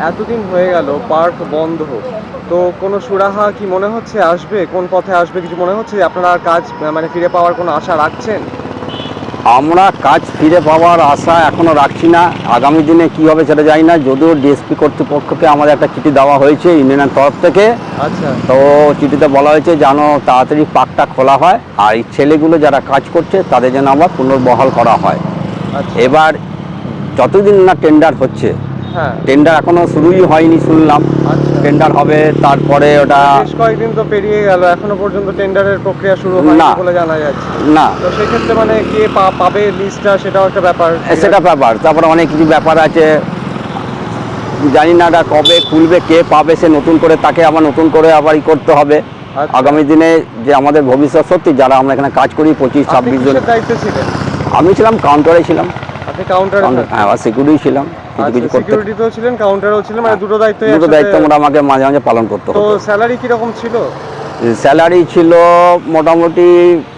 এতদিন হয়ে গেল পার্ক বন্ধ। তো কোনো সুরাহা কি মনে হচ্ছে আসবে? কোন পথে আসবে কিছু মনে হচ্ছে? আপনারা কাজ মানে ফিরে পাওয়ার কোনো আশা রাখছেন? আমরা কাজ ফিরে পাওয়ার আশা এখনও রাখছি না। আগামী দিনে কি হবে সেটা জানি না। যদিও ডিএসপি কর্তৃপক্ষকে আমাদের একটা চিঠি দেওয়া হয়েছে ইউনিয়নের তরফ থেকে। আচ্ছা। তো চিঠিতে বলা হয়েছে যেন তাড়াতাড়ি পার্কটা খোলা হয় আর এই ছেলেগুলো যারা কাজ করছে তাদের যেন আবার পুনর্বহাল করা হয়। আচ্ছা। এবার যতদিন না টেন্ডার হচ্ছে টেন্ডার এখনও শুরুই হয়নি শুনলাম। আচ্ছা। টেন্ডার হবে তারপরে ওটা বেশ কয়েকদিন তো পেরিয়ে গেল এখনও পর্যন্ত টেন্ডারের প্রক্রিয়া শুরু হয়নি। বলে জানা যাচ্ছে। না। তো সেক্ষেত্রে মানে কে পাবে লিস্টটা সেটাও একটা ব্যাপার। সেটা ব্যাপার। তারপরে অনেক কিছু ব্যাপার আছে। জানি না এটা কবে খুলবে কে পাবে সে নতুন করে তাকে আবার নতুন করে আবার ই করতে হবে। আচ্ছা। আগামী দিনে যে আমাদের ভবিষ্যৎ সত্যি যারা আমরা এখানে কাজ করি পঁচিশ ছাব্বিশ জন আমি ছিলাম কাউন্টারে ছিলাম। আপনি কাউন্টারে হ্যাঁ সিকিউরিটি ছিলাম। কিছু করতে সিকিউরিটিতেও ছিলেন কাউন্টারেও ছিলেন মানে দুটো দায়িত্ব দুটো দায়িত্ব আমরা আমাকে মাঝে মাঝে পালন করতে তো স্যালারি কীরকম ছিল? স্যালারি ছিল মোটামুটি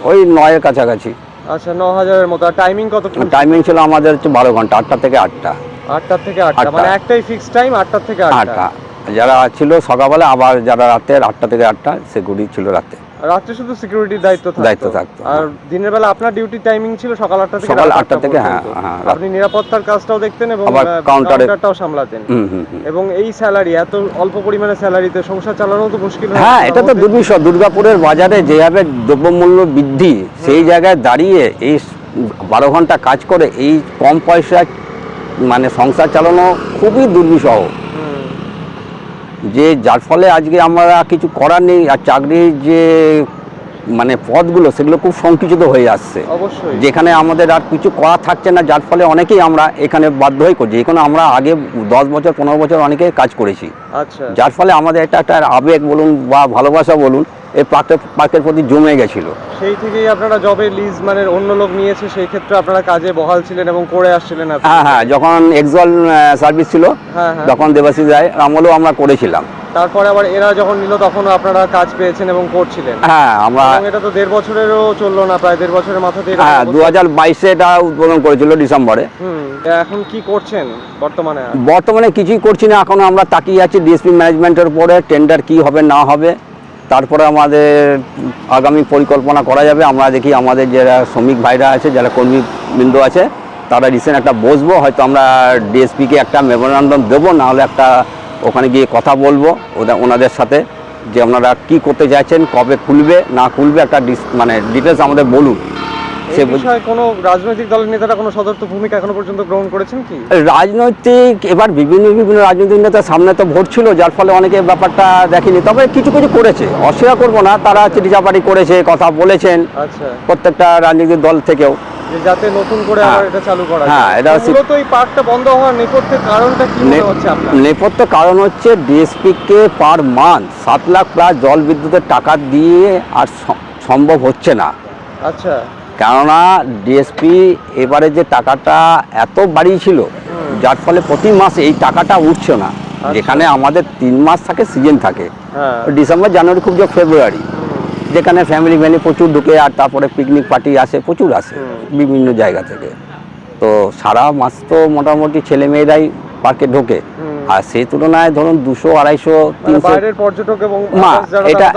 ওই নয়ের কাছাকাছি। আচ্ছা ন হাজারের মতো। আর টাইমিং কত টাইমিং ছিল আমাদের হচ্ছে বারো ঘণ্টা আটটা থেকে আটটা। আটটার থেকে আটটা আটটা। মানে একটাই ফিক্স টাইম থেকে আটটা। আটটা। যারা ছিল সকালবেলা আবার যারা রাতে আটটা থেকে আটটা সিকিউরিটি ছিল রাতে। রাত্রে শুধু সিকিউরিটির দায়িত্ব থাকতো। দায়িত্ব থাকতো, আর দিনের বেলা আপনার ডিউটি টাইমিং ছিল সকাল আটটা থেকে সকাল রাত আটটা থেকে, হ্যাঁ, হ্যাঁ, আপনি নিরাপত্তার কাজটাও দেখতেন এবং কাউন্টারটাও সামলাতেন। এবং এই স্যালারি এত অল্প পরিমাণে স্যালারিতে সংসার চালানো তো মুশকিল হ্যাঁ এটা তো। দুর্বিষহ। দুর্গাপুরের বাজারে যেভাবে দ্রব্যমূল্য বৃদ্ধি সেই জায়গায় দাঁড়িয়ে এই বারো ঘণ্টা কাজ করে এই কম পয়সায় মানে সংসার চালানো খুবই দুর্বিষহ। যে যার ফলে আজকে আমরা কিছু করার নেই আর চাকরির যে মানে পদগুলো সেগুলো খুব সংকুচিত হয়ে আসছে। যেখানে আমাদের আর কিছু করা থাকছে না যার ফলে অনেকেই আমরা এখানে বাধ্য হয়ে করছি। এখানে আমরা আগে দশ বছর পনেরো বছর অনেকে কাজ করেছি। আচ্ছা। যার ফলে আমাদের একটা একটা আবেগ বলুন বা ভালোবাসা বলুন এই পার্কের পার্কের প্রতি জমে গেছিল। সেই থেকেই আপনারা জবের লিজ মানে অন্য লোক নিয়েছে সেই ক্ষেত্রে আপনারা কাজে বহাল ছিলেন এবং করে আসছিলেন হ্যাঁ হ্যাঁ যখন এক্সল সার্ভিস ছিল হ্যাঁ হ্যাঁ। তখন দেবাশিস রায় আমলেও আমরা করেছিলাম। তারপরে আবার এরা যখন নিল তখনও আপনারা কাজ পেয়েছেন এবং করছিলেন। হ্যাঁ আমরা এটা তো দেড় বছরেরও চলল না প্রায় দেড় বছরের মাথাতে হ্যাঁ দু হাজার বাইশে এটা উদ্বোধন করেছিল ডিসেম্বরে। এখন কি করছেন বর্তমানে? বর্তমানে কিছুই করছি না এখন আমরা তাকিয়ে আছি ডিএসপি ম্যানেজমেন্টের উপরে টেন্ডার কি হবে না হবে। তারপরে আমাদের আগামী পরিকল্পনা করা যাবে। আমরা দেখি আমাদের যারা শ্রমিক ভাইরা আছে, যারা কর্মীবৃন্দ আছে, তারা রিসেন্ট একটা বসবো, হয়তো আমরা ডিএসপিকে একটা মেমোরান্ডাম দেবো, নাহলে একটা ওখানে গিয়ে কথা বলব ওদের ওনাদের সাথে যে আপনারা কি করতে চাইছেন, কবে খুলবে, না খুলবে, একটা মানে ডিটেলস আমাদের বলুন। সে বিষয়ে কোনো রাজনৈতিক দলের নেতারা কোনো ভূমিকা এখনও পর্যন্ত গ্রহণ করেছেন কি? রাজনৈতিক এবার বিভিন্ন বিভিন্ন রাজনৈতিক নেতার সামনে তো ভোট ছিল যার ফলে অনেকে ব্যাপারটা দেখেনি। তবে কিছু কিছু করেছে অস্বীকার করব না তারা চিঠিচাপাটি করেছে কথা বলেছেন আচ্ছা। প্রত্যেকটা রাজনৈতিক দল থেকেও। যাতে নতুন করে হ্যাঁ। আবার এটা চালু করা হ্যাঁ, এটা তো মূলত এই পার্কটা বন্ধ হওয়ার নেপথ্যের কারণটা কি মনে হচ্ছে আপনার? নেপথ্য কারণ হচ্ছে পার মান্থ সাত লাখ প্লাস জল বিদ্যুতের টাকা দিয়ে আর সম্ভব হচ্ছে না। আচ্ছা। কেননা ডিএসপি এবারে যে টাকাটা এত বাড়িয়েছিল যার ফলে প্রতি মাসে এই টাকাটা উঠছে না। যেখানে আমাদের তিন মাস থাকে সিজন থাকে। হ্যাঁ। ডিসেম্বর জানুয়ারি খুব যে ফেব্রুয়ারি যেখানে ফ্যামিলি ফ্যামিলি প্রচুর ঢুকে আর তারপরে পিকনিক পার্টি আসে প্রচুর আসে বিভিন্ন জায়গা থেকে। তো সারা মাস তো মোটামুটি ছেলে মেয়েরাই পার্কে ঢোকে। আর সেই তুলনায় ধরুন দুশো আড়াইশো মানে তিনশো। পর্যটক এবং না এটা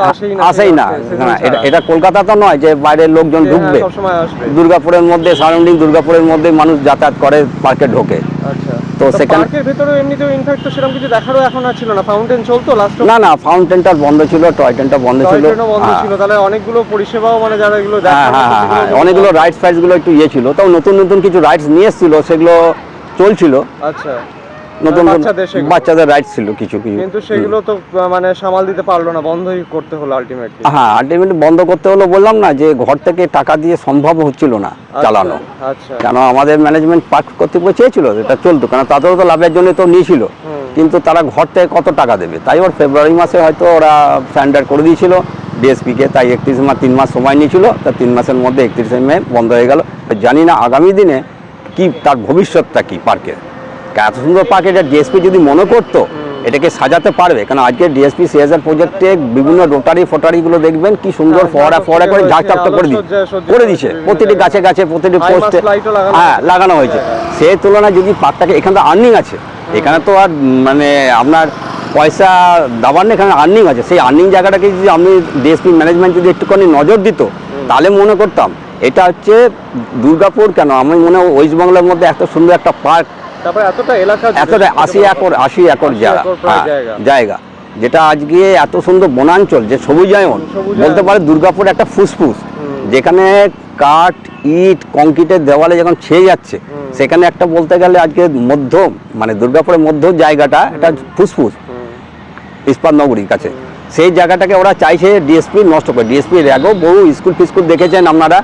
আসেই না। সেখানে এটা এটা কলকাতা তো নয় যে বাইরের লোকজন ঢুকবে। হ্যাঁ, আসবে। দুর্গাপুরের মধ্যে সারাউন্ডিং দুর্গাপুরের মধ্যে মানুষ যাতায়াত করে পার্কে ঢোকে। আচ্ছা। তো সেখানে- পার্কের ভেতরে এমনিতেও ইনফ্যাক্ট তো সেরকম কিছু দেখারও এখন আর ছিল না। ফাউন্টেন চলতো লাস্ট না না ফাউন্টেনটা বন্ধ ছিল টয় ট্রেনটা বন্ধ ছিল। বন্ধ হ্যাঁ। ছিল। তাহলে অনেকগুলো পরিষেবাও মানে যারা এগুলো হ্যাঁ হ্যাঁ হ্যাঁ হ্যাঁ। অনেকগুলো। রাইডস ফাইডসগুলো একটু ইয়ে ছিল। তাও নতুন নতুন কিছু রাইডস নিয়ে এসেছিল সেগুলো চলছিল। আচ্ছা। নতুন বাচ্চাদের রাইডস ছিল কিছু কিছু। কিন্তু সেগুলো তো মানে সামাল দিতে পারল না বন্ধই করতে হলো আলটিমেটলি হ্যাঁ আলটিমেটলি বন্ধ করতে হলো বললাম না যে ঘর থেকে টাকা দিয়ে সম্ভব হচ্ছিল না চালানো। আচ্ছা। কেন আমাদের ম্যানেজমেন্ট পার্ক কর্তৃপক্ষ চেয়েছিল এটা চলতো কেন তাদেরও তো লাভের জন্য তো নিয়েছিল। কিন্তু তারা ঘর থেকে কত টাকা দেবে? তাই ওর ফেব্রুয়ারি মাসে হয়তো ওরা স্ট্যান্ডার্ড করে দিয়েছিল। ডিএসপিকে তাই একত্রিশ মাস তিন মাস সময় নিয়েছিল। তা তিন মাসের মধ্যে একত্রিশে মে বন্ধ হয়ে গেল। জানি না আগামী দিনে কি তার ভবিষ্যৎটা কি পার্কের। এত সুন্দর পার্ক এটা ডিএসপি যদি মনে করতো এটাকে সাজাতে পারবে। কারণ আজকে ডিএসপি সিএসআর প্রজেক্টে বিভিন্ন রোটারি ফোটারিগুলো দেখবেন কি সুন্দর হ্যাঁ, ফোয়ারা ফোয়ারা করে সজ্জা ঝাঁক ঝাঁকটা করে সজ্জা করে দিচ্ছে। প্রতিটি গাছে গাছে প্রতিটি পোস্টে হ্যাঁ লাগানো হয়েছে। হ্যাঁ। সেই তুলনায় যদি পার্কটাকে এখানে তো আর্নিং আছে এখানে তো আর মানে আপনার পয়সা দাবার না এখানে আর্নিং আছে। সেই আর্নিং জায়গাটাকে যদি আমি ডিএসপি ম্যানেজমেন্ট যদি একটুখানি নজর দিত তাহলে মনে করতাম এটা হচ্ছে দুর্গাপুর কেন? আমি মনে হয় ওয়েস্ট বাংলার মধ্যে এত সুন্দর একটা পার্ক তারপরে এতটা এলাকা এতটা আশি একর আশি একর 80 জায়গা একর প্রায় হ্যাঁ, জায়গা। জায়গা। যেটা আজকে এত সুন্দর বনাঞ্চল যে সবুজায়ন। বলতে পারে দুর্গাপুর একটা ফুসফুস যেখানে কাঠ ইট কংক্রিটের দেওয়ালে যখন ছেয়ে যাচ্ছে সেখানে একটা বলতে গেলে আজকে মধ্য মানে দুর্গাপুরের মধ্য জায়গাটা একটা ফুসফুস ইস্পাত নগরীর কাছে। সেই জায়গাটাকে ওরা চাইছে ডিএসপি নষ্ট করে। ডিএসপি র্যাগও বহু স্কুল ফিস্কুল দেখেছেন আপনারা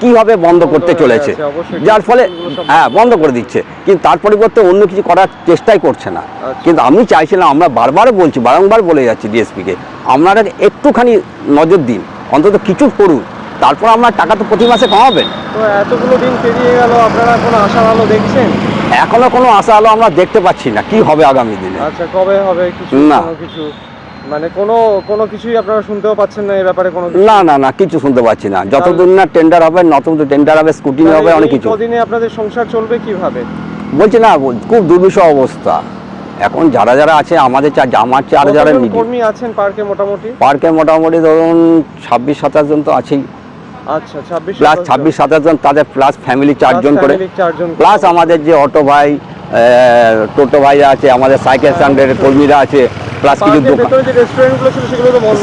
কীভাবে বন্ধ করতে চলেছে? যার ফলে হ্যাঁ বন্ধ করে দিচ্ছে। কিন্তু তার পরিবর্তে অন্য কিছু করার চেষ্টাই করছে না। আচ্ছা। কিন্তু আমি চাইছিলাম আমরা বারবার বলছি বারংবার বলে যাচ্ছি ডিএসপিকে আপনারা একটুখানি নজর দিন। অন্তত কিছু করুন। তারপর আপনার টাকা তো প্রতি মাসে কমাবেন। তো এতগুলো দিন পেরিয়ে গেল আপনারা কোনো আলো দেখছেন? এখনও কোনো আশা আলো আমরা দেখতে পাচ্ছি না কি হবে আগামী দিনে। আচ্ছা কবে হবে? কিছু না। কিছু মানে কোনো কোনো কিছুই আপনারা শুনতেও পাচ্ছেন না এই ব্যাপারে কোনো না না না কিছু শুনতে পাচ্ছি না। যতদিন না টেন্ডার হবে নতুন টেন্ডার হবে স্কুটিনি হবে অনেক কিছু। কদিনে আপনাদের সংসার চলবে কীভাবে? বলছি না খুব দুর্বিষহ অবস্থা। এখন যারা যারা আছে আমাদের চা আমার চার যারা কর্মী আছেন পার্কে মোটামুটি? পার্কে মোটামুটি ধরুন ছাব্বিশ সাতাশ জন তো আছেই। আচ্ছা ছাব্বিশ প্লাস ছাব্বিশ সাতাশ জন তাদের প্লাস ফ্যামিলি চারজন করে। প্লাস আমাদের যে অটো ভাই টোটো ভাইরা আছে আমাদের সাইকেল স্ট্যান্ডের কর্মীরা আছে প্লাস কিছু দোকান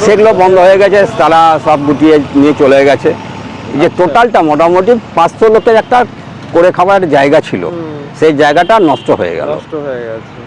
সেগুলো বন্ধ হয়ে গেছে। তারা সব গুটিয়ে নিয়ে চলে গেছে। যে আচ্ছা। টোটালটা মোটামুটি পাঁচশো লোকের একটা করে খাবার জায়গা ছিল। সেই জায়গাটা নষ্ট হয়ে গেল। নষ্ট হয়ে গেছে।